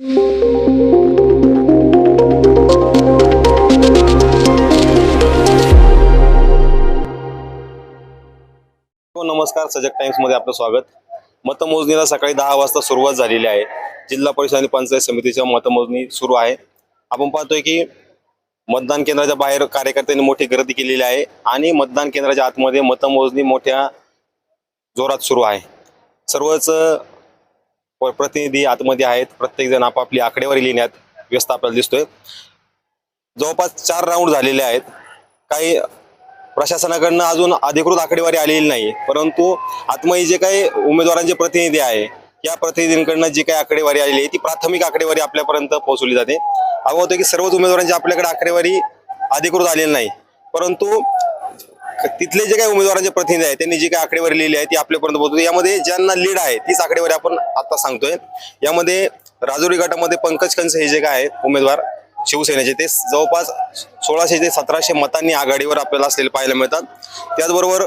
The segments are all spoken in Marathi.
हो नमस्कार. सजग टाइम्समध्ये आपलं स्वागत. मतमोजणीला सकाळी दहा वाजता सुरुवात झालेली आहे. जिल्हा परिषद आणि पंचायत समितीच्या मतमोजणी सुरू आहे. आपण पाहतोय की मतदान केंद्राच्या बाहेर कार्यकर्त्यांनी मोठी गर्दी केलेली आहे आणि मतदान केंद्राच्या आतमध्ये मतमोजणी मोठ्या जोरात सुरू आहे. सर्वच प्रतिनिधी आतमध्ये आहेत. प्रत्येकजण आपापली आकडेवारी लिहिण्यात व्यस्त आपल्याला दिसतोय. जवळपास चार राऊंड झालेले आहेत. काही प्रशासनाकडनं अजून अधिकृत आकडेवारी आलेली नाही. परंतु आत्मही जे काही उमेदवारांचे प्रतिनिधी आहे या प्रतिनिधींकडनं जी काही आकडेवारी आलेली आहे ती प्राथमिक आकडेवारी आपल्यापर्यंत पोहोचवली जाते. आपण होतं की सर्वच उमेदवारांची आपल्याकडे आकडेवारी अधिकृत आलेली नाही. परंतु तिथले जे काही उमेदवारांचे प्रतिनिधी आहेत त्यांनी जी काही आकडेवारी लिहिली आहे ती आपल्यापर्यंत पोहोचवते यामध्ये ज्यांना लीड आहे तीच आकडेवारी आपण आता सांगतोय. यामध्ये राजुरी गटामध्ये पंकज कंस हे जे काय आहेत उमेदवार शिवसेनेचे. ते जवळपास सोळाशे ते सतराशे मतांनी आघाडीवर आपल्याला असलेले पाहायला मिळतात. त्याचबरोबर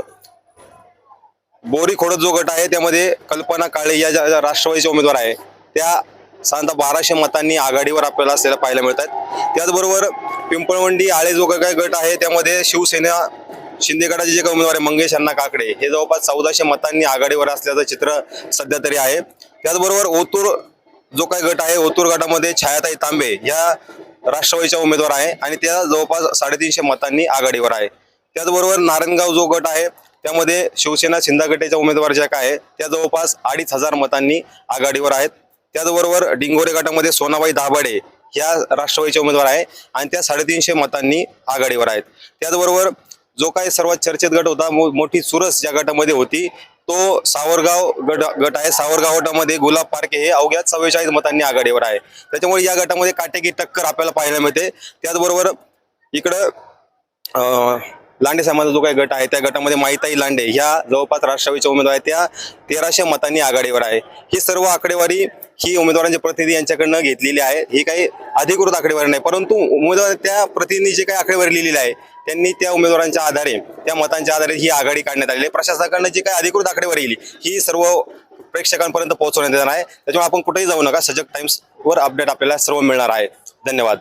बोरी खोडत जो गट आहे त्यामध्ये कल्पना काळे या ज्या ज्या उमेदवार आहे त्या साधारणतः बाराशे मतांनी आघाडीवर आपल्याला असलेल्या पाहायला मिळतात. त्याचबरोबर पिंपळवंडी आळे जो काही गट आहे त्यामध्ये शिवसेना शिंदे गटाचे जे काही उमेदवार आहे मंगेश अण्णा काकडे हे जवळपास चौदाशे मतांनी आघाडीवर असल्याचं चित्र सध्या तरी आहे. त्याचबरोबर ओतूर जो काही गट आहे ओतूर गटामध्ये छायाताई तांबे या राष्ट्रवादीच्या उमेदवार आहे आणि त्या जवळपास साडेतीनशे मतांनी आघाडीवर आहे. त्याचबरोबर नारायणगाव जो गट आहे त्यामध्ये शिवसेना शिंदा गटाच्या उमेदवार ज्या काय आहे त्या जवळपास अडीच हजार मतांनी आघाडीवर आहेत. त्याचबरोबर डिंगोरे गटामध्ये सोनाबाई दाभाडे ह्या राष्ट्रवादीचे उमेदवार आहे आणि त्या साडेतीनशे मतांनी आघाडीवर आहेत. त्याचबरोबर जो काय सर्वात चर्चेत गट होता मो- मोठी चुरस ज्या गटामध्ये होती तो सावरगाव गट गट आहे. सावरगाव गटामध्ये गुलाब पार्के हे अवघ्या चव्वेचाळीस मतांनी आघाडीवर आहे. त्याच्यामुळे या गटामध्ये काटेकी टक्कर आपल्याला पाहायला मिळते. त्याचबरोबर इकडं लांडे समाजाचा जो काही गट आहे त्या गटामध्ये माईताई लांडे ह्या जवळपास राष्ट्रवादीच्या उमेदवार आहेत. त्या तेराशे मतांनी आघाडीवर आहे. ही सर्व आकडेवारी ही उमेदवारांचे प्रतिनिधी यांच्याकडनं घेतलेली आहे. ही काही अधिकृत आकडेवारी नाही परंतु उमेदवार त्या प्रतिनिधी जे काही आकडेवारी लिहिलेली आहे त्यांनी त्या उमेदवारांच्या आधारे त्या मतांच्या आधारे ही आघाडी काढण्यात आलेली आहे. प्रशासनाकडनं जी काही अधिकृत आकडेवारी येईल ही सर्व प्रेक्षकांपर्यंत पोहोचवण्यात येणार आहे. त्याच्यामुळे आपण कुठेही जाऊ नका. सजग टाईम्सवर अपडेट आपल्याला सर्व मिळणार आहे. धन्यवाद.